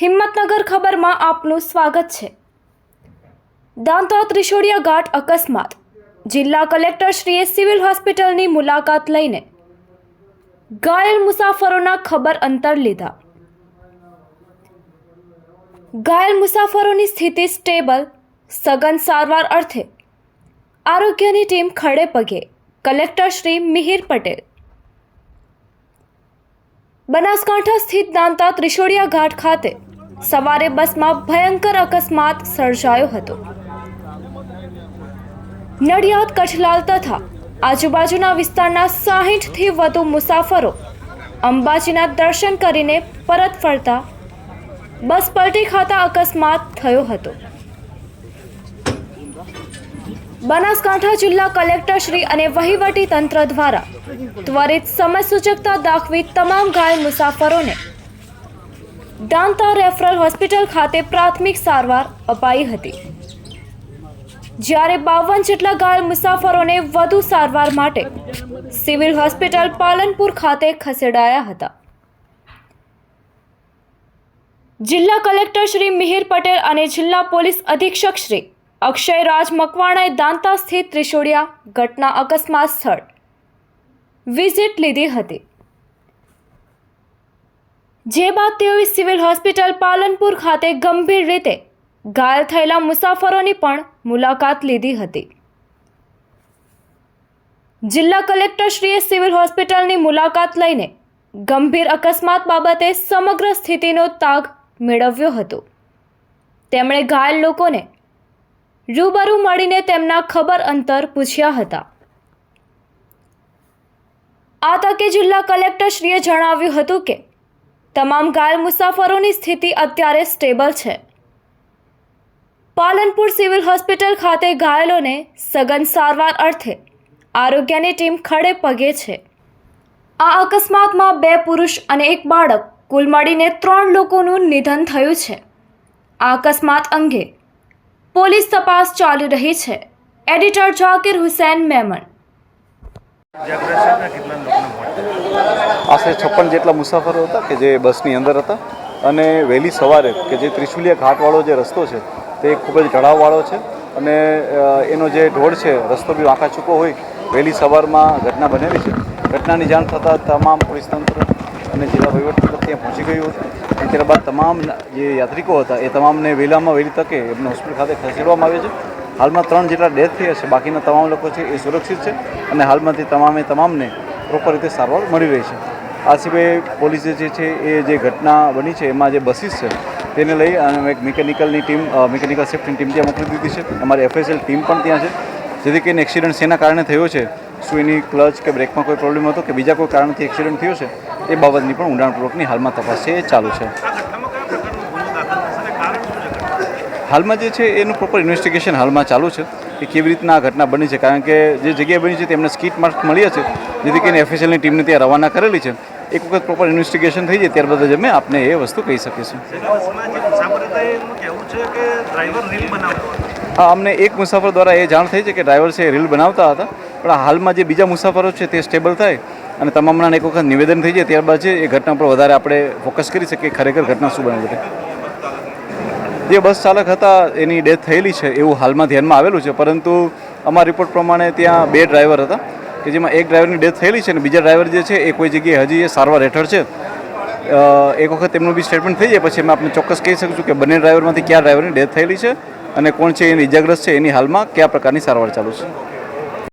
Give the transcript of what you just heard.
હિંમતનગર ખબરમાં આપનું સ્વાગત છે. દાંતા ત્રિશોડિયા ઘાટ અકસ્માત. જિલ્લા કલેક્ટરશ્રીએ સિવિલ હોસ્પિટલની મુલાકાત લઈને ઘાયલ મુસાફરોના ખબર અંતર લીધા. ઘાયલ મુસાફરોની સ્થિતિ સ્ટેબલ, સઘન સારવાર અર્થે આરોગ્યની ટીમ ખડે પગે. કલેક્ટર શ્રી મિહિર પટેલ. બનાસકાંઠા સ્થિત દાંતા ત્રિશોડિયા ઘાટ ખાતે સવારે બસમાં ભયંકર અકસ્માત સર્જાયો હતો. નડિયાદ કચ્છલાલ તથા આજુબાજુના વિસ્તારના સાહીઠથી વધુ મુસાફરો અંબાજીના દર્શન કરીને પરત ફરતા બસ પલટી ખાતા અકસ્માત થયો હતો. બનાસકાંઠા જિલ્લા કલેક્ટરશ્રી અને વહીવટી તંત્ર દ્વારા ત્વરિત સમય સૂચકતા દાખવી તમામ ઘાયલ મુસાફરોને દાંતા રેફરલ હોસ્પિટલ ખાતે પ્રાથમિક સારવાર અપાઈ હતી. જ્યારે બાવન જેટલા ઘાયલ મુસાફરોને વધુ સારવાર માટે સિવિલ હોસ્પિટલ પાલનપુર ખાતે ખસેડાયા હતા. જિલ્લા કલેક્ટર શ્રી મિહિર પટેલ અને જિલ્લા પોલીસ અધિક્ષક શ્રી અક્ષય રાજ મકવાણાએ દાંતા સ્થિત ત્રિશોડિયા ઘટના અકસ્માત સ્થળ વિઝિટ લીધી હતી. જે બાદ તેઓએ સિવિલ હોસ્પિટલ પાલનપુર ખાતે ગંભીર રીતે ઘાયલ થયેલા મુસાફરોની પણ મુલાકાત લીધી હતી. જિલ્લા કલેક્ટરશ્રીએ સિવિલ હોસ્પિટલની મુલાકાત લઈને ગંભીર અકસ્માત બાબતે સમગ્ર સ્થિતિનો તાગ મેળવ્યો હતો. તેમણે ઘાયલ લોકોને રૂબરૂ મળીને તેમના ખબર અંતર પૂછ્યા હતા. આ તકે જિલ્લા કલેક્ટરશ્રીએ જણાવ્યું હતું કે તમામ ઘાયલ મુસાફરોની સ્થિતિ અત્યારે સ્ટેબલ છે. પાલનપુર સિવિલ હોસ્પિટલ ખાતે ઘાયલોને સઘન સારવાર અર્થે આરોગ્યની ટીમ ખડે પગે છે. આ અકસ્માતમાં બે પુરુષ અને એક બાળક કુલ મળીને ત્રણ લોકોનું નિધન થયું છે. આ અકસ્માત અંગે પોલીસ તપાસ ચાલી રહી છે. એડિટર જાકીર હુસૈન મેમન આશરે છપ્પન જેટલા મુસાફરો હતા કે જે બસની અંદર હતા. અને વહેલી સવારે કે જે ત્રિશુલિયા ઘાટવાળો જે રસ્તો છે, તે ખૂબ જ ઢળાવવાળો છે. અને એનો જે ઢોળ છે, રસ્તો બી વાંકા ચૂકો હોય, વહેલી સવારમાં ઘટના બનેલી છે. ઘટનાની જાણ થતાં તમામ પોલીસ તંત્ર અને જિલ્લા વહીવટતંત્ર ત્યાં પહોંચી ગયું હતું. ત્યારબાદ તમામ જે યાત્રિકો હતા, એ તમામને વહેલામાં વહેલી તકે એમને હોસ્પિટલ ખાતે ખસેડવામાં આવે છે. હાલમાં ત્રણ જેટલા ડેથ થયા છે. બાકીના તમામ લોકો છે એ સુરક્ષિત છે અને હાલમાંથી તમામે તમામને પ્રોપર રીતે સારવાર મળી રહી છે. આ સિવાય પોલીસે જે છે એ જે ઘટના બની છે, એમાં જે બસીસ છે, તેને લઈ અને એક મિકેનિકલની ટીમ મિકેનિકલ સેફ્ટીની ટીમ ત્યાં મોકલી દીધી છે. અમારી એફએસએલ ટીમ પણ ત્યાં છે. જેથી કરીને એક્સિડન્ટ શેના કારણે થયો છે, શું એની ક્લચ કે બ્રેકમાં કોઈ પ્રોબ્લેમ હતો કે બીજા કોઈ કારણથી એક્સિડન્ટ થયો છે, એ બાબતની પણ ઊંડાણપૂર્વકની હાલમાં તપાસ છે, એ ચાલુ છે આ ઘટનામાં કયા પ્રકારનો ગુનો દાખલ થશે અને કારણ શું છે ઘટના હાલમાં જે છે એનું પ્રોપર ઇન્વેસ્ટિગેશન હાલમાં ચાલુ છે કે કેવી રીતના આ ઘટના બની છે. કારણ કે જે જગ્યાએ બની છે તેમને સ્કીટ માર્ક મળ્યા છે. જેથી કરીને એફએસએલની ટીમને ત્યાં રવાના કરેલી છે. એક વખત પ્રોપર ઇન્વેસ્ટિગેશન થઈ જાય ત્યારબાદ જ અમે આપને એ વસ્તુ કહી શકીશું અમને એક મુસાફર દ્વારા એ જાણ થઈ છે કે ડ્રાઈવર છે રીલ બનાવતા હતા. પણ હાલમાં જે બીજા મુસાફરો છે તે સ્ટેબલ થાય અને તમામના એક વખત નિવેદન થઈ જાય ત્યારબાદ છે એ ઘટના પર વધારે આપણે ફોકસ કરી શકીએ. ખરેખર ઘટના શું બની હતી જે બસ ચાલક હતા, એની ડેથ થયેલી છે એવું હાલમાં ધ્યાનમાં આવેલું છે. પરંતુ અમારા રિપોર્ટ પ્રમાણે ત્યાં બે ડ્રાઈવર હતા, કે જેમાં એક ડ્રાઈવરની ડેથ થયેલી છે અને બીજા ડ્રાઈવર જે છે, એ કોઈ જગ્યાએ હજી એ સારવાર હેઠળ છે. એક વખત તેમનું બી સ્ટેટમેન્ટ થઈ જાય, પછી અમે આપણે ચોક્કસ કહી શકીશું કે બંને ડ્રાઈવરમાંથી કયા ડ્રાઈવરની ડેથ થયેલી છે અને કોણ છે, એની ઇજાગ્રસ્ત છે, એની હાલમાં કયા પ્રકારની સારવાર ચાલુ છે.